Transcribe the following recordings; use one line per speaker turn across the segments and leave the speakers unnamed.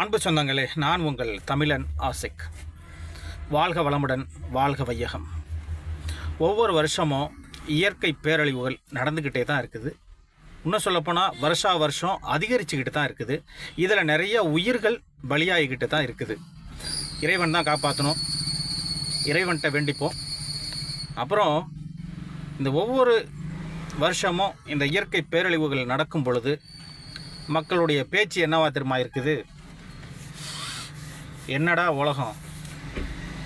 அன்பு சொந்தங்களே நான் உங்கள் தமிழன் ஆசிக். வாழ்க வளமுடன் வாழ்க வையகம். ஒவ்வொரு வருஷமும் இயற்கை பேரழிவுகள் நடந்துக்கிட்டே தான் இருக்குது. இன்னும் சொல்லப்போனால் வருஷா வருஷம் அதிகரிச்சுக்கிட்டு தான் இருக்குது. இதில் நிறைய உயிர்கள் பலியாகிக்கிட்டு தான் இருக்குது. இறைவன் தான் காப்பாற்றணும் இறைவன்கிட்ட வேண்டிப்போம். அப்புறம் இந்த ஒவ்வொரு வருஷமும் இந்த இயற்கை பேரழிவுகள் நடக்கும் பொழுது மக்களுடைய பேச்சு என்னவா தெரியுமா இருக்குது? என்னடா உலகம்?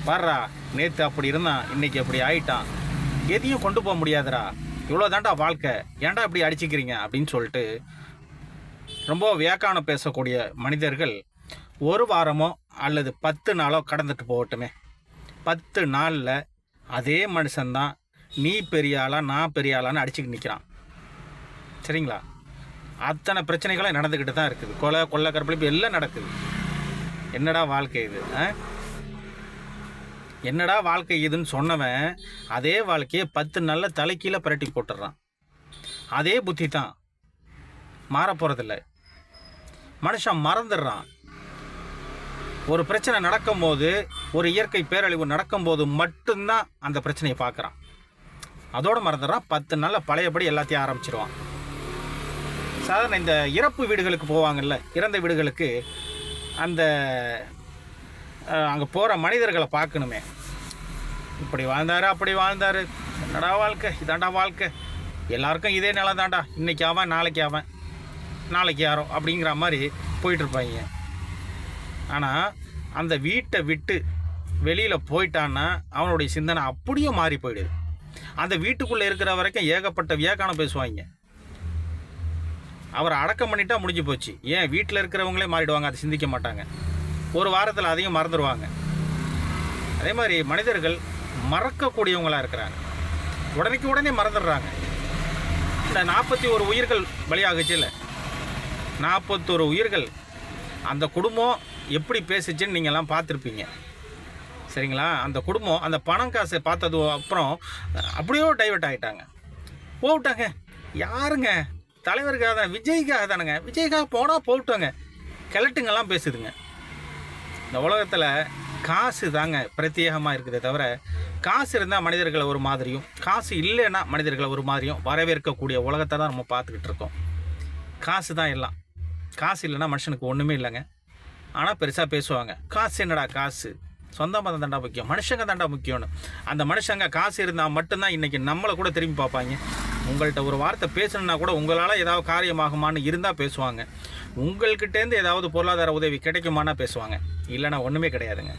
பாடுறா நேற்று அப்படி இருந்தான் இன்னைக்கு அப்படி ஆயிட்டான். எதையும் கொண்டு போக முடியாதுடா. இவ்வளோ தாண்டா வாழ்க்கை. ஏன்டா இப்படி அடிச்சுக்கிறீங்க? அப்படின்னு சொல்லிட்டு ரொம்ப வியாக்கானம் பேசக்கூடிய மனிதர்கள் ஒரு வாரமோ அல்லது பத்து நாளோ கடந்துட்டு போகட்டுமே. பத்து நாளில் அதே மனுஷன்தான் நீ பெரிய ஆளா நான் பெரிய ஆளான்னு அடிச்சுக்கிட்டு நிற்கிறான் சரிங்களா? அத்தனை பிரச்சனைகளும் நடந்துக்கிட்டு தான் இருக்குது. கொலை கொள்ளை கற்பழிப்பு எல்லாம் நடக்குது. என்னடா வாழ்க்கை இது என்னடா வாழ்க்கை இதுன்னு சொன்னவன் அதே வாழ்க்கையை பத்து நல்ல தலைக்கீழ பிரட்டி போட்டுடுறான் அதே புத்தி தான். மாறப்போகிறதில்ல மனுஷன் மறந்துடுறான். ஒரு பிரச்சனை நடக்கும்போது ஒரு இயற்கை பேரழிவு நடக்கும்போது மட்டும்தான் அந்த பிரச்சனையை பார்க்குறான். அதோடு மறந்துடுறான். பத்து நாளில் பழையபடி எல்லாத்தையும் ஆரம்பிச்சிருவான். சாதாரண இந்த இறப்பு வீடுகளுக்கு போவாங்கல்ல இறந்த வீடுகளுக்கு அந்த அங்கே போகிற மனிதர்களை பார்க்கணுமே. இப்படி வாழ்ந்தாரு அப்படி வாழ்ந்தாரு. என்னடா வாழ்க்கை? இதாண்டா வாழ்க்கை. எல்லாருக்கும் இதே நிலம் தாண்டா இன்றைக்கி அவன் நாளைக்கு அவன் நாளைக்கு யாரோ அப்படிங்கிற மாதிரி போயிட்டுருப்பாங்க ஆனால் அந்த வீட்டை விட்டு வெளியில் போயிட்டான்னா அவனுடைய சிந்தனை அப்படியே மாறி போயிடுது. அந்த வீட்டுக்குள்ளே இருக்கிற வரைக்கும் ஏகப்பட்ட வியாக்கானம் பேசுவாங்க. அவரை அடக்கம் பண்ணிட்டா முடிஞ்சு போச்சு. ஏன் வீட்டில் இருக்கிறவங்களே மாறிடுவாங்க அதை சிந்திக்க மாட்டாங்க. ஒரு வாரத்தில் அதையும் மறந்துடுவாங்க அதே மாதிரி மனிதர்கள் மறக்கக்கூடியவங்களாக இருக்கிறாங்க. உடனேக்கு உடனே மறந்துடுறாங்க. இந்த நாற்பத்தி ஒரு உயிர்கள் பலியாகுச்சு இல்லை? நாற்பத்தொரு உயிர்கள் அந்த குடும்பம் எப்படி பேசுச்சுன்னு நீங்கள்லாம் பார்த்துருப்பீங்க. சரிங்களா? அந்த குடும்பம் அந்த பணம் காசை பார்த்தது அப்புறம் அப்படியோ டைவர்ட் ஆகிட்டாங்க போவிட்டாங்க யாருங்க? தலைவருக்காக தான் விஜய்க்காக தானுங்க. விஜய்க்காக போனால் போட்டோங்க கிழட்டுங்கெல்லாம் பேசுதுங்க. இந்த உலகத்தில் காசு தாங்க பிரத்யேகமாக இருக்குதே தவிர காசு இருந்தால் மனிதர்களை ஒரு மாதிரியும் காசு இல்லைன்னா மனிதர்களை ஒரு மாதிரியும் வரவேற்கக்கூடிய உலகத்தை தான் நம்ம பார்த்துக்கிட்டு இருக்கோம். காசு தான் எல்லாம். காசு இல்லைன்னா மனுஷனுக்கு ஒன்றுமே இல்லைங்க. ஆனால் பெருசாக பேசுவாங்க. காசு என்னடா காசு? சொந்த மதம் தாண்டா முக்கியம். மனுஷங்க தாண்டா முக்கியம்னு. அந்த மனுஷங்க காசு இருந்தால் மட்டும்தான் இன்றைக்கி நம்மளை கூட திரும்பி பார்ப்பாங்க. உங்கள்கிட்ட ஒரு வார்த்தை பேசணுன்னா கூட உங்களால் ஏதாவது காரியமாகுமான்னு இருந்தால் பேசுவாங்க. உங்கள்கிட்டேருந்து ஏதாவது பொருளாதார உதவி கிடைக்குமானா பேசுவாங்க. இல்லைன்னா ஒன்றுமே கிடையாதுங்க.